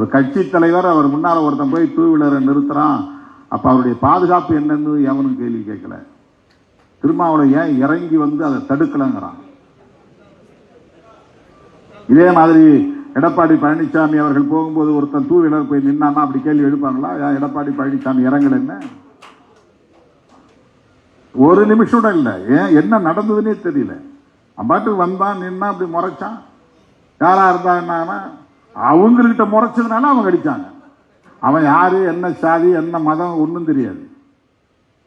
ஒரு கட்சி தலைவர் அவர் முன்னால் ஒருத்தன் போய் டூ வீலரை நிறுத்துகிறான் அப்போ அவருடைய பாதுகாப்பு என்னன்னு எவனும் கேள்வி கேட்கல. திருமாவளவன் ஏன் இறங்கி வந்து அதை தடுக்கலங்கிறான். இதே மாதிரி எடப்பாடி பழனிசாமி அவர்கள் போகும்போது ஒருத்தன் டூ வீலர் போய் நின்னான்னா அப்படி கேள்வி எழுப்பாங்களா? ஏன் எடப்பாடி பழனிசாமி இறங்கல என்ன ஒரு நிமிஷம் இல்லை. ஏன் என்ன நடந்ததுன்னே தெரியல. அவன் பாட்டுக்கு வந்தான் நின்னா அப்படி முறைச்சான். யாரா இருந்தா என்னன்னா அவங்கக்கிட்ட முறைச்சதுனால அவங்க அடிச்சாங்க. அவன் யார் என்ன சாதி என்ன மதம் ஒன்றும் தெரியாது.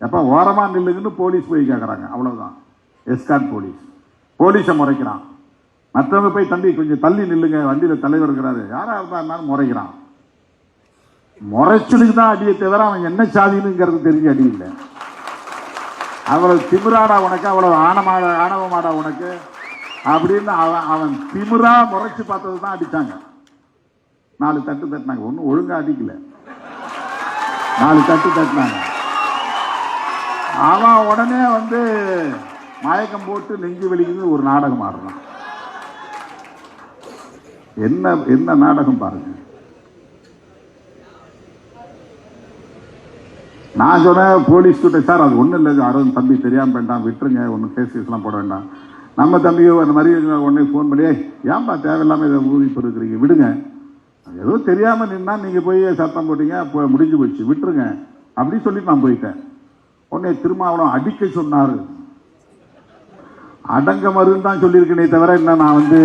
எப்போ ஓரமாக நில்லுங்கன்னு போலீஸ் போய் கேட்குறாங்க அவ்வளோதான் எஸ்கான் போலீஸ். போலீஸை முறைக்கிறான். மற்றவங்க போய் தம்பி கொஞ்சம் தள்ளி நில்லுங்க. வண்டியில் தலைவர் இருக்கிறாரு. யாராக இருந்தா இருந்தாலும் முறைக்கிறான். முறைச்சலுக்கு தான் அடியை தவிர அவன் என்ன சாதினுங்கிறது தெரிஞ்சு அடி இல்லை. அவ்வளவு திமிராடா உனக்கு அவ்வளவு ஆணமாடா ஆணவமாடா உனக்கு. அப்படின்னு அவன் அவன் திமிரா முறைச்சு பார்த்தது தான் அடிச்சாங்க. நாலு தட்டு தட்டினாங்க. ஒன்றும் ஒழுங்காக அடிக்கல. நாலு தட்டு தட்டினாங்க. அவன் உடனே வந்து மயக்கம் போட்டு நெஞ்சு வலிக்குது ஒரு நாடகம் ஆடுறான். என்ன என்ன நாடகம் பாருங்க. நான் சொன்னேன் போலீஸ் கிட்ட சார் அது ஒன்றும் இல்லை அருண் தம்பி தெரியாமல் வேண்டாம் விட்டுருங்க ஒன்றும் கேஸ் கேஸ்லாம் போட வேண்டாம். நம்ம தம்பியோ அந்த மாதிரி உடனே ஃபோன் பண்ணி ஏன்பா தேவையில்லாமல் இதை ஊதி இருக்கிறீங்க விடுங்க. ஏதோ தெரியாமல் நின்னா நீங்கள் போய் சத்தம் போட்டீங்க இப்போ முடிஞ்சு போச்சு. விட்டுருங்க. அப்படின்னு சொல்லிட்டு நான் போயிட்டேன். உடனே திருமாவளம் அடிக்க சொன்னார். அடங்க மருன்னு தான் சொல்லியிருக்கேனே தவிர என்ன நான் வந்து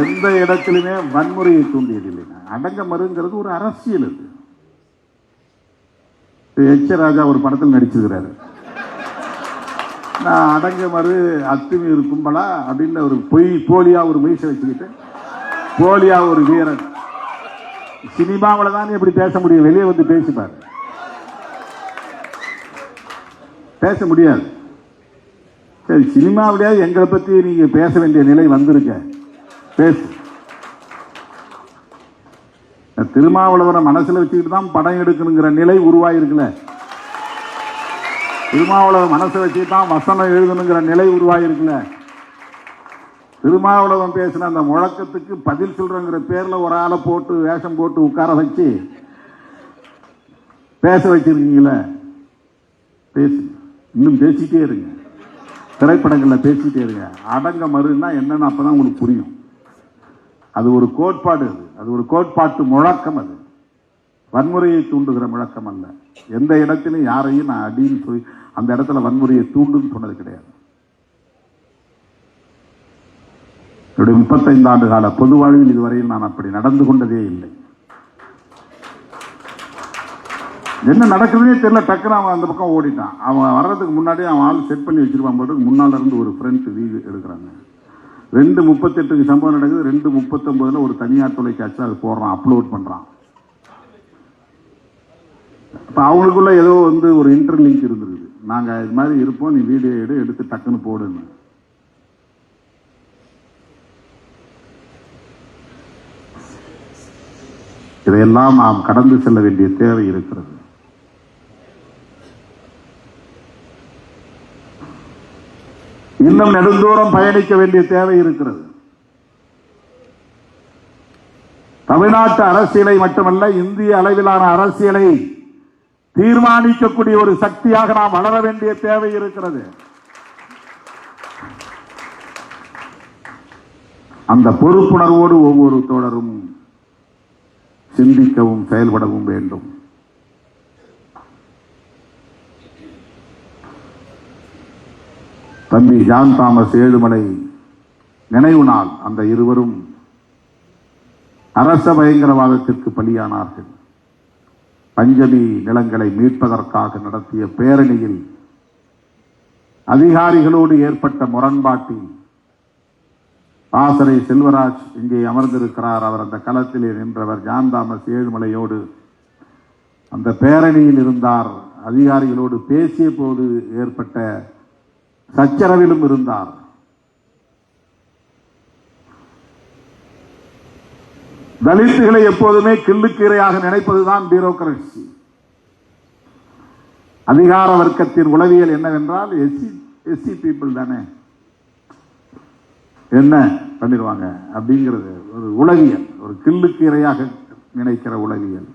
எந்த இடத்திலுமே வன்முறையை தூண்டியதில்லை. அடங்க மருங்கிறது ஒரு அரசியல் அது. எச் ராஜா ஒரு படத்தில் நடிச்சிருக்கிறாரு. நான் அடங்க மறு அத்துமீறு கும்பலா அப்படின்னு ஒரு பொய் போலியா ஒரு மீசை வச்சுக்கிட்டு போலியா ஒரு வீரன். சினிமாவில் தான் இப்படி பேச முடியும். வெளியே வந்து பேசிப்பார் பேச முடியாது. சரி சினிமாவிலேயே எங்களை பற்றி நீங்கள் பேச வேண்டிய நிலை வந்திருக்க. பேசு. திருமாவளவரை மனசில் வச்சுக்கிட்டு தான் படம் எடுக்கணுங்கிற நிலை உருவாயிருக்குல்ல திருமாவளவன் மனசை வச்சு தான் வசனம் எழுதணுங்கிற நிலை உருவாகிருக்குல்ல திருமாவளவன் பேசின அந்த முழக்கத்துக்கு பதில் சொல்கிறங்கிற பேரில் ஒரு ஆளை போட்டு வேஷம் போட்டு உட்கார வச்சு பேச வச்சிருக்கீங்களே? பேசு. இன்னும் பேசிட்டே இருங்க. திரைப்படங்களில் பேசிட்டே இருங்க. அடங்க மறுன்னா என்னென்னா அப்போ தான் உங்களுக்கு புரியும். அது ஒரு கோட்பாடு அது. அது ஒரு கோட்பாட்டு முழக்கம் அது. வன்முறையை தூண்டுகிற முழக்கம் அல்ல. எந்த இடத்திலும் யாரையும் நான் அடின்னு சொல்லி அந்த இடத்துல வன்முறையை தூண்டுன்னு சொன்னது கிடையாது. என்னுடைய முப்பத்தைந்து ஆண்டு கால பொது வாழ்வில் இதுவரையில் நான் அப்படி நடந்து கொண்டதே இல்லை. என்ன நடக்குதுன்னே தெரியல டக்குனு அவன் அந்த பக்கம் ஓடிட்டான். அவன் வர்றதுக்கு முன்னாடியே அவன் ஆள் செட் பண்ணி வச்சிருப்பான் போட்டு முன்னால இருந்து ஒரு ஃப்ரெண்ட் வீடு எடுக்கிறாங்க. ரெண்டு முப்பத்தெட்டுக்கு சம்பவம் நடக்குது ரெண்டு முப்பத்தொன்பதுல ஒரு தனியார் தொலைக்காட்சி அது போடுறான் அப்லோட் பண்றான். இப்போ அவங்களுக்குள்ள ஏதோ வந்து ஒரு இன்டர்லிங்க் இருந்திருக்குது நாங்க இது மாதிரி இருப்போம் நீ வீடியோ எடு எடுத்து டக்குன்னு போடுன்னு. இதையெல்லாம் நாம் கடந்து செல்ல வேண்டிய தேவை இருக்கிறது. இன்னும் நெடுந்தூரம் பயணிக்க வேண்டிய தேவை இருக்கிறது. தமிழ்நாட்டு அரசியலை மட்டுமல்ல இந்திய அளவிலான அரசியலை தீர்மானிக்கக்கூடிய ஒரு சக்தியாக நாம் வளர வேண்டிய தேவை இருக்கிறது. அந்த பொறுப்புணர்வோடு ஒவ்வொரு தோழரும் சிந்திக்கவும் செயல்படவும் வேண்டும். தம்பி ஜான் தாமஸ் ஏழுமலை நினைவு நாள். அந்த இருவரும் அரச பயங்கரவாதத்திற்கு பலியானார்கள். பஞ்சமி நிலங்களை மீட்பதற்காக நடத்திய பேரணியில் அதிகாரிகளோடு ஏற்பட்ட முரண்பாட்டில் ஆசரை செல்வராஜ் இங்கே அமர்ந்திருக்கிறார். அவர் அந்த களத்திலே நின்றவர் ஜான் தாமஸ் ஏழுமலையோடு. அந்த பேரணியில் இருந்தார். அதிகாரிகளோடு பேசிய போது ஏற்பட்ட சச்சரவிலும் இருந்தார். தலித்துகளை எப்போதுமே கிள்ளுக்கீரையாக நினைப்பதுதான் பியூரோக்ரசி அதிகார வர்க்கத்தின் உளவியல் என்னவென்றால் எஸ்சி எஸ்சி பீப்புள் தானே. என்ன பண்ணிடுவாங்க? அப்படிங்கிறது ஒரு உளவியல் ஒரு கில்லுக்கு இரையாக நினைக்கிற உளவியல்.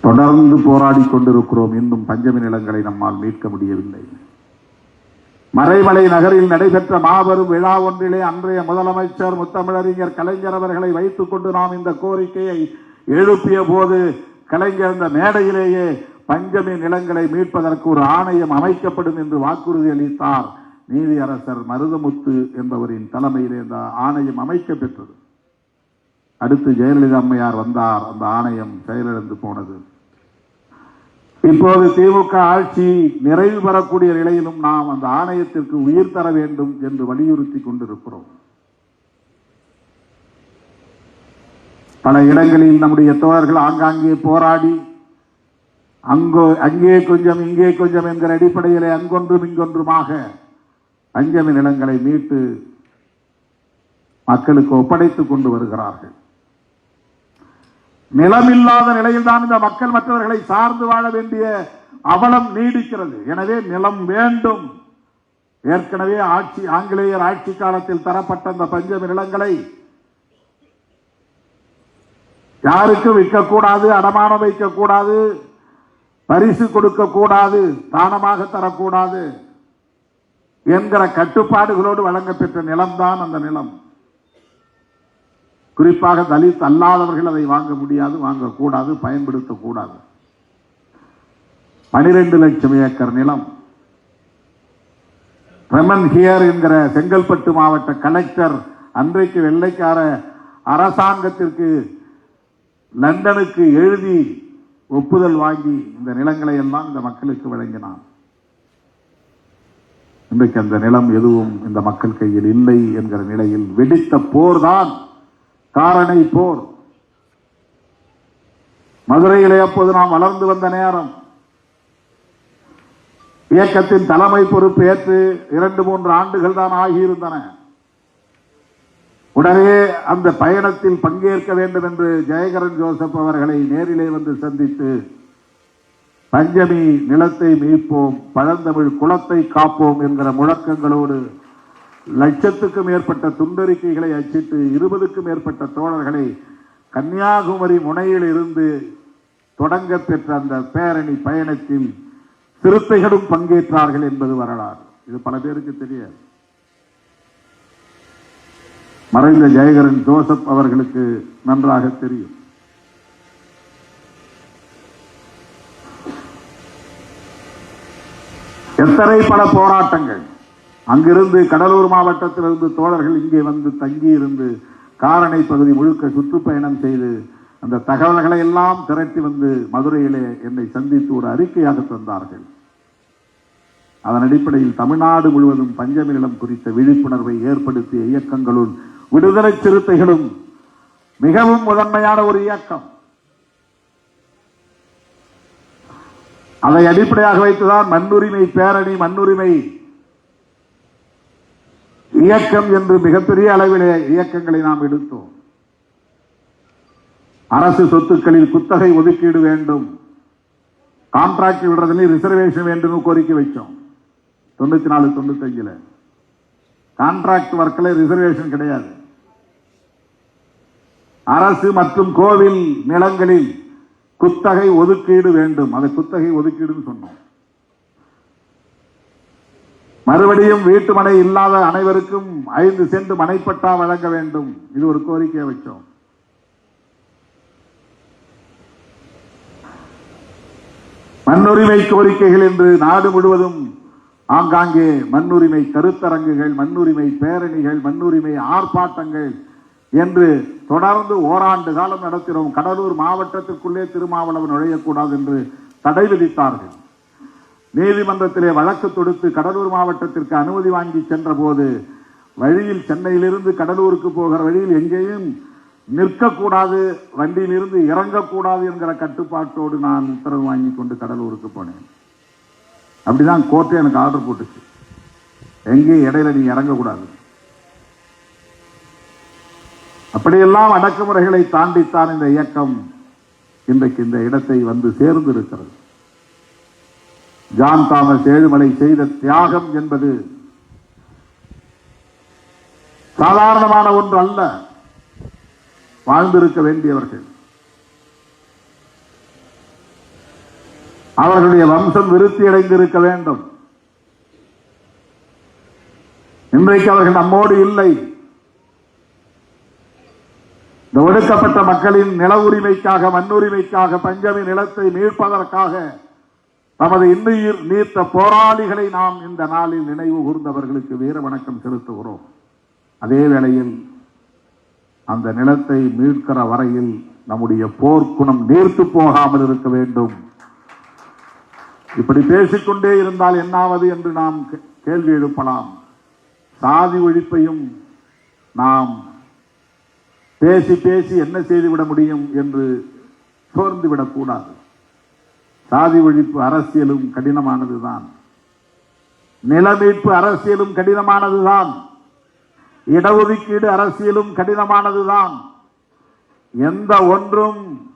தொடர்ந்து போராடி கொண்டிருக்கிறோம். இன்னும் பஞ்சமி நிலங்களை நம்மால் மீட்க முடியவில்லை. மறைமலை நகரில் நடைபெற்ற மாபெரும் விழா ஒன்றிலே அன்றைய முதலமைச்சர் முத்தமிழறிஞர் கலைஞர் அவர்களை வைத்துக் கொண்டு நாம் இந்த கோரிக்கையை எழுப்பிய போது கலைஞர் இந்த மேடையிலேயே பஞ்சமி நிலங்களை மீட்பதற்கு ஒரு ஆணையம் அமைக்கப்படும் என்று வாக்குறுதி அளித்தார். நீதியரசர் மருதமுத்து என்பவரின் தலைமையிலே இந்த ஆணையம் அமைக்கப்பெற்றது அடுத்து ஜெயலலிதா அம்மையார் வந்தார். அந்த ஆணையம் செயலிழந்து போனது. இப்போது திமுக ஆட்சி நிறைவு பெறக்கூடிய நிலையிலும் நாம் அந்த ஆணையத்திற்கு உயிர் தர வேண்டும் என்று வலியுறுத்தி கொண்டிருக்கிறோம். பல இடங்களில் நம்முடைய தோழர்கள் ஆங்காங்கே போராடி அங்கோ அங்கே கொஞ்சம் இங்கே கொஞ்சம் என்கிற அடிப்படையிலே அங்கொன்றும் இங்கொன்றுமாக அஞ்சமி நிலங்களை மீட்டு மக்களுக்கு ஒப்படைத்துக் கொண்டு வருகிறார்கள். நிலமில்லாத நிலையில்தான் இந்த மக்கள் மற்றவர்களை சார்ந்து வாழ வேண்டிய அவலம் நீடிக்கிறது. எனவே நிலம் வேண்டும். ஏற்கனவே ஆட்சி ஆங்கிலேயர் ஆட்சி காலத்தில் தரப்பட்ட அந்த பஞ்சமி நிலங்களை யாருக்கும் விற்கக்கூடாது அடமானம் வைக்கக்கூடாது பரிசு கொடுக்கக்கூடாது தானமாக தரக்கூடாது என்கிற கட்டுப்பாடுகளோடு வழங்கப்பெற்ற நிலம்தான் அந்த நிலம். குறிப்பாக தலித் அல்லாதவர்கள் அதை வாங்க முடியாது வாங்கக்கூடாது பயன்படுத்தக்கூடாது. பனிரெண்டு லட்சம் ஏக்கர் நிலம். ரெமன் ஹியர் என்கிற செங்கல்பட்டு மாவட்ட கலெக்டர் அன்றைக்கு வெள்ளைக்கார அரசாங்கத்திற்கு லண்டனுக்கு எழுதி ஒப்புதல் வாங்கி இந்த நிலங்களை எல்லாம் இந்த மக்களுக்கு வழங்கினான். இன்றைக்கு அந்த நிலம் எதுவும் இந்த மக்கள் கையில் இல்லை என்கிற நிலையில் வெடித்த போர்தான். காரணை போர். மதுரையிலே அப்போது நாம் வளர்ந்து வந்த நேரம். இயக்கத்தின் தலைமை பொறுப்பு ஏற்று இரண்டு மூன்று ஆண்டுகள் தான் ஆகியிருந்தன. உடனே அந்த பயணத்தில் பங்கேற்க வேண்டும் என்று ஜெயகரன் ஜோசப் அவர்களை நேரிலே வந்து சந்தித்து பஞ்சமி நிலத்தை மீட்போம் பழந்தமிழ் குலத்தை காப்போம் என்கிற முழக்கங்களோடு லட்சத்துக்கும் மேற்பட்ட துண்டறிக்கைகளை அச்சிட்டு இருபதுக்கும் மேற்பட்ட தோழர்களை கன்னியாகுமரி முனையில் இருந்து தொடங்க பெற்ற அந்த பேரணி பயணத்தில் சிறுத்தைகளும் பங்கேற்றார்கள் என்பது வரலாறு. இது பல பேருக்கு தெரியாது. மறைந்த ஜெயகரன் ஜோசப் அவர்களுக்கு நன்றாக தெரியும். எத்தனை பல போராட்டங்கள். அங்கிருந்து கடலூர் மாவட்டத்திலிருந்து தோழர்கள் இங்கே வந்து தங்கி இருந்து காரணை பகுதி முழுக்க சுற்றுப்பயணம் செய்து அந்த தகவல்களை எல்லாம் திரட்டி வந்து மதுரையிலே என்னை சந்தித்து ஒரு அறிக்கையாக தந்தார்கள். அதன் அடிப்படையில் தமிழ்நாடு முழுவதும் பஞ்சமி நிலம் குறித்த விழிப்புணர்வை ஏற்படுத்திய இயக்கங்களும் விடுதலை சிறுத்தைகளும் மிகவும் முதன்மையான ஒரு இயக்கம். அதை அடிப்படையாக வைத்துதான் மண்ணுரிமை பேரணி மண்ணுரிமை இயக்கம் என்று மிகப்பெரிய அளவிலே இயக்கங்களை நாம் எடுத்தோம். அரசு சொத்துக்களில் குத்தகை ஒதுக்கீடு வேண்டும். கான்ட்ராக்ட் விடுறதுல ரிசர்வேஷன் வேண்டும் கோரிக்கை வச்சோம். தொண்ணூத்தி நாலு தொண்ணூத்தஞ்சுல கான்ட்ராக்ட் ஒர்க்கில் ரிசர்வேஷன் கிடையாது. அரசு மற்றும் கோவில் நிலங்களில் குத்தகை ஒதுக்கீடு வேண்டும். அதை குத்தகை ஒதுக்கீடுன்னு சொன்னோம். மறுபடியும் வீட்டு மனை இல்லாத அனைவருக்கும் ஐந்து சென்ட் மனைப்பட்டா வழங்க வேண்டும். இது ஒரு கோரிக்கையை வச்சோம். மண்ணுரிமை கோரிக்கைகள் என்று நாடு முழுவதும் ஆங்காங்கே மண்ணுரிமை கருத்தரங்குகள் மண்ணுரிமை பேரணிகள் மண்ணுரிமை ஆர்ப்பாட்டங்கள் என்று தொடர்ந்து ஓராண்டு காலம் நடத்தினோம் கடலூர் மாவட்டத்திற்குள்ளே திருமாவளவன் நுழையக்கூடாது என்று தடை விதித்தார்கள். நீதிமன்றத்திலே வழக்கு தொடுத்து கடலூர் மாவட்டத்திற்கு அனுமதி வாங்கி சென்ற போது வழியில் சென்னையிலிருந்து கடலூருக்கு போகிற வழியில் எங்கேயும் நிற்கக்கூடாது வண்டியிலிருந்து இறங்கக்கூடாது என்கிற கட்டுப்பாட்டோடு நான் உத்தரவு வாங்கி கொண்டு கடலூருக்கு போனேன். அப்படிதான் கோர்ட்டே எனக்கு ஆர்டர் போட்டுச்சு. எங்கேயும் இடையில நீ இறங்கக்கூடாது. அப்படியெல்லாம் அடக்குமுறைகளை தாண்டித்தான் இந்த இயக்கம் இன்றைக்கு இந்த இடத்தை வந்து சேர்ந்து இருக்கிறது ஜான் தாமஸ் ஏழுமலை செய்த தியாகம் என்பது சாதாரணமான ஒன்று அல்ல. வாழ்ந்திருக்க வேண்டியவர்கள். அவர்களுடைய வம்சம் விருத்தி அடைந்திருக்க வேண்டும். இன்றைக்கு அவர்கள் நம்மோடு இல்லை. இந்த ஒடுக்கப்பட்ட மக்களின் நில உரிமைக்காக மண்ணுரிமைக்காக பஞ்சமி நிலத்தை மீட்பதற்காக நமது இன்னுயிர் நீர்த்த போராளிகளை நாம் இந்த நாளில் நினைவு கூர்ந்தவர்களுக்கு வீர வணக்கம் செலுத்துகிறோம். அதே வேளையில் அந்த நிலத்தை மீட்கிற வரையில் நம்முடைய போர்க்குணம் நீர்த்து போகாமல் இருக்க வேண்டும். இப்படி பேசிக்கொண்டே இருந்தால் என்னாவது என்று நாம் கே- கேள்வி எழுப்பலாம். சாதி ஒழிப்பையும் நாம் பேசி பேசி என்ன செய்துவிட முடியும் என்று சோர்ந்து விடக்கூடாது சாதி ஒழிப்பு அரசியலும் கடினமானதுதான். நிலமீட்பு அரசியலும் கடினமானதுதான். இடஒதுக்கீடு அரசியலும் கடினமானதுதான். எந்த ஒன்றும்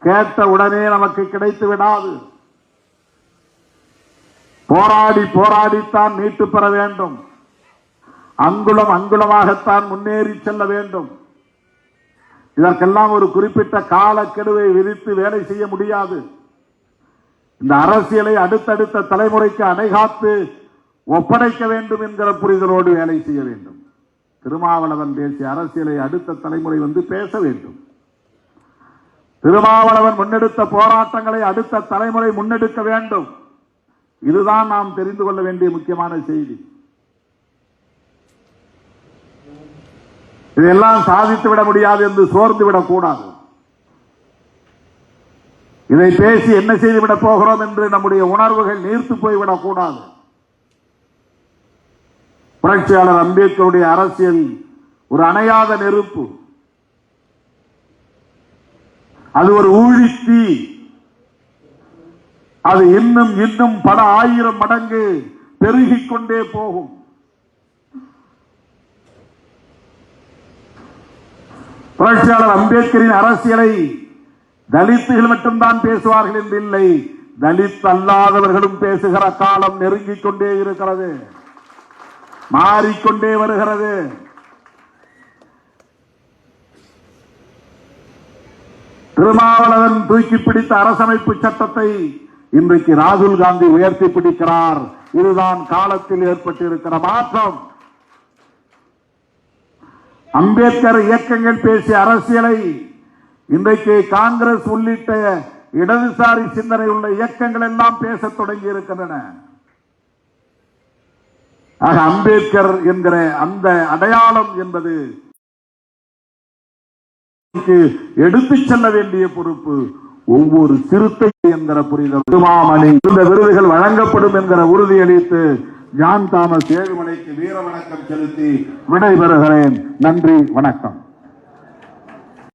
கேட்ட உடனே நமக்கு கிடைத்து விடாது. போராடி போராடித்தான் மீட்டு பெற வேண்டும். அங்குலம் அங்குலமாகத்தான் முன்னேறி செல்ல வேண்டும். இதற்கெல்லாம் ஒரு குறிப்பிட்ட காலக்கெடுவை விதித்து வேலை செய்ய முடியாது. இந்த அரசியலை அடுத்தடுத்த தலைமுறைக்கு அணைகாத்து ஒப்படைக்க வேண்டும் என்கிற புரிதலோடு வேலை செய்ய வேண்டும். திருமாவளவன் பேசிய அரசியலை அடுத்த தலைமுறை வந்து பேச வேண்டும். திருமாவளவன் முன்னெடுத்த போராட்டங்களை அடுத்த தலைமுறை முன்னெடுக்க வேண்டும். இதுதான் நாம் தெரிந்து கொள்ள வேண்டிய முக்கியமான செய்தி. இதெல்லாம் சாதித்து விட முடியாது என்று சோர்ந்து விடக்கூடாது. இதை பேசி என்ன செய்துவிடப் போகிறோம் என்று நம்முடைய உணர்வுகள் நீர்த்து போய்விடக் கூடாது. புரட்சியாளர் அம்பேத்கருடைய அரசியல் ஒரு அணையாத நெருப்பு. அது ஒரு ஊழித்தி. அது இன்னும் இன்னும் பல ஆயிரம் மடங்கு பெருகிக் கொண்டே போகும். புரட்சியாளர் அம்பேத்கரின் அரசியலை தலித்துகள் மட்டும்தான் பேசுவார்கள் என்று இல்லை தலித் அல்லாதவர்களும் பேசுகிற காலம் நெருங்கிக் கொண்டே இருக்கிறது. மாறிக்கொண்டே வருகிறது. திருமாவளவன் தூக்கி பிடித்த அரசமைப்பு சட்டத்தை இன்றைக்கு ராகுல் காந்தி உயர்த்தி பிடிக்கிறார். இதுதான் காலத்தில் ஏற்பட்டிருக்கிற மாற்றம். அம்பேத்கர் இயக்கங்கள் பேசிய அரசியலை இன்றைக்கு காங்கிரஸ் உள்ளிட்ட இடதுசாரி சிந்தனை உள்ள இயக்கங்கள் எல்லாம் பேசத் தொடங்கி இருக்கின்றன. ஆக அம்பேத்கர் என்கிற அந்த அடையாளம் என்பது எடுத்துச் செல்ல வேண்டிய பொறுப்பு. ஒவ்வொரு சிறுத்தை என்கிற புரிதல் திருமாமணி இந்த விருதுகள் வழங்கப்படும் என்கிற உறுதியளித்து ஜான் தாமஸ் ஏழுமலைக்கு வீர வணக்கம் செலுத்தி விடைபெறுகிறேன். நன்றி வணக்கம்.